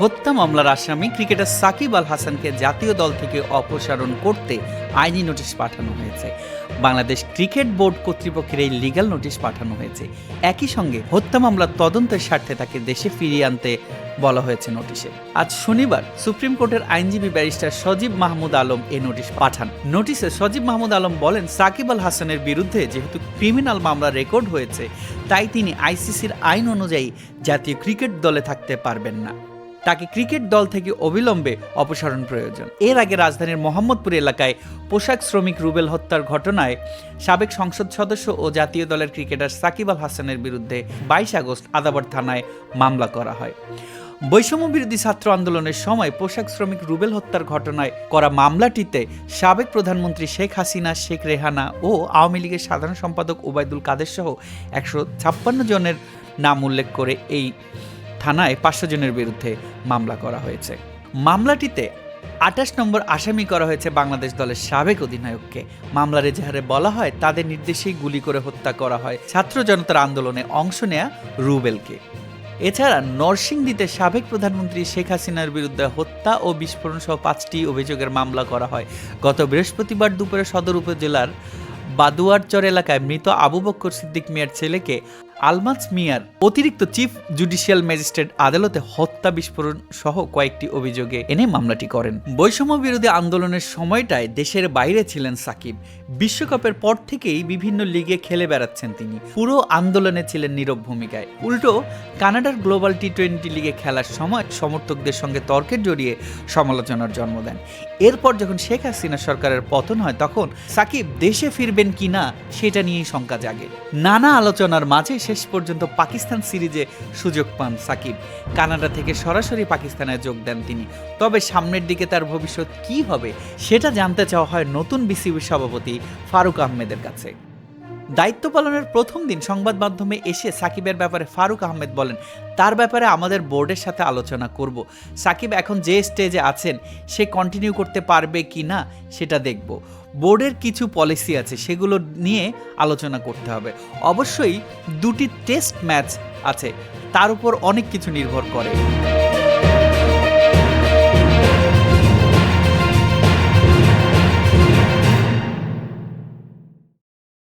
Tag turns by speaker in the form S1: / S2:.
S1: হত্যা মামলার আসামি ক্রিকেটার সাকিব আল হাসানকে জাতীয় দল থেকে অপসারণ করতে আইনি নোটিশ পাঠানো হয়েছে। বাংলাদেশ ক্রিকেট বোর্ড কর্তৃপক্ষের এই লিগ্যাল নোটিশ পাঠানো হয়েছে। একই সঙ্গে হত্যা মামলার তদন্তের স্বার্থে তাকে দেশে ফিরিয়ে আনতে বলা হয়েছে নোটিশে। আজ শনিবার সুপ্রিম কোর্টের আইনজীবী ব্যারিস্টার সজীব মাহমুদ আলম এ নোটিশ পাঠান। নোটিশে সজীব মাহমুদ আলম বলেন, সাকিব আল হাসানের বিরুদ্ধে যেহেতু ক্রিমিনাল মামলা রেকর্ড হয়েছে, তাই তিনি আইসিসির আইন অনুযায়ী জাতীয় ক্রিকেট দলে থাকতে পারবেন না। তাকে ক্রিকেট দল থেকে অবিলম্বে অপসারণ প্রয়োজন। এর আগে রাজধানীর মোহাম্মদপুর এলাকায় পোশাক শ্রমিক রুবেল হত্যার ঘটনায় সাবেক সংসদ সদস্য ও জাতীয় দলের ক্রিকেটার সাকিব আল হাসানের বিরুদ্ধে বাইশ আগস্ট আদাবর থানায় মামলা করা হয়। বৈষম্য বিরোধী ছাত্র আন্দোলনের সময় পোশাক শ্রমিক রুবেল হত্যার ঘটনায় করা মামলাটিতে সাবেক প্রধানমন্ত্রী শেখ হাসিনা, শেখ রেহানা ও আওয়ামী লীগের সাধারণ সম্পাদক ওবায়দুল কাদের সহ একশো ছাপ্পান্ন জনের নাম উল্লেখ করে এই থানায় পাঁচশো জনের বিরুদ্ধে মামলা করা হয়েছে। মামলাটিতে আঠাশ নম্বর আসামি করা হয়েছে বাংলাদেশ দলের সাবেক অধিনায়ককে। মামলার এজাহারে বলা হয়, তাদের নির্দেশেই গুলি করে হত্যা করা হয়। ছাত্র জনতার আন্দোলনে অংশ নেয়া রুবেলকে। এছাড়া নরসিংদীতে সাবেক প্রধানমন্ত্রী শেখ হাসিনার বিরুদ্ধে হত্যা ও বিস্ফোরণ সহ পাঁচটি অভিযোগের মামলা করা হয়। গত বৃহস্পতিবার দুপুরে সদর উপজেলার বাদুয়ারচর এলাকায় মৃত আবু বক্কর সিদ্দিক মিয়ার ছেলেকে আলমাজ মিয়ার অতিরিক্ত চিফ জুডিশিয়াল ম্যাজিস্ট্রেট আদালতে হত্যা বিস্ফোরণ সহ কয়েকটি অভিযোগে এনে মামলাটি করেন। বৈষম্য বিরোধী আন্দোলনের সময়টায় দেশের বাইরে ছিলেন সাকিব। বিশ্বকাপের পর থেকেই বিভিন্ন লিগে খেলে বেড়াচ্ছেন তিনি। পুরো আন্দোলনে ছিলেন নীরব ভূমিকায়। উল্টো, কানাডার গ্লোবাল টি টোয়েন্টি লিগে খেলার সময় সমর্থকদের সঙ্গে তর্কের জড়িয়ে সমালোচনার জন্ম দেন। এরপর যখন শেখ হাসিনা সরকারের পতন হয়, তখন সাকিব দেশে ফিরবেন কিনা, সেটা নিয়েই শঙ্কা জাগে। নানা আলোচনার মাঝে শেষ পর্যন্ত পাকিস্তান সিরিজে সুযোগ পান সাকিব। কানাডা থেকে সরাসরি পাকিস্তানে যোগ দেন তিনি। তবে সামনের দিকে তার ভবিষ্যৎ কি হবে, সেটা জানতে চাওয়া হয় নতুন বিসিবির সভাপতি ফারুক আহমেদের কাছে। দায়িত্ব পালনের প্রথম দিন সংবাদ মাধ্যমে এসে সাকিবের ব্যাপারে ফারুক আহমেদ বলেন, তার ব্যাপারে আমাদের বোর্ডের সাথে আলোচনা করব। সাকিব এখন যে স্টেজে আছেন, সে কন্টিনিউ করতে পারবে কি না, সেটা দেখব। বোর্ডের কিছু পলিসি আছে, সেগুলো নিয়ে আলোচনা করতে হবে। অবশ্যই দুটি টেস্ট ম্যাচ আছে, তার উপর অনেক কিছু নির্ভর করে।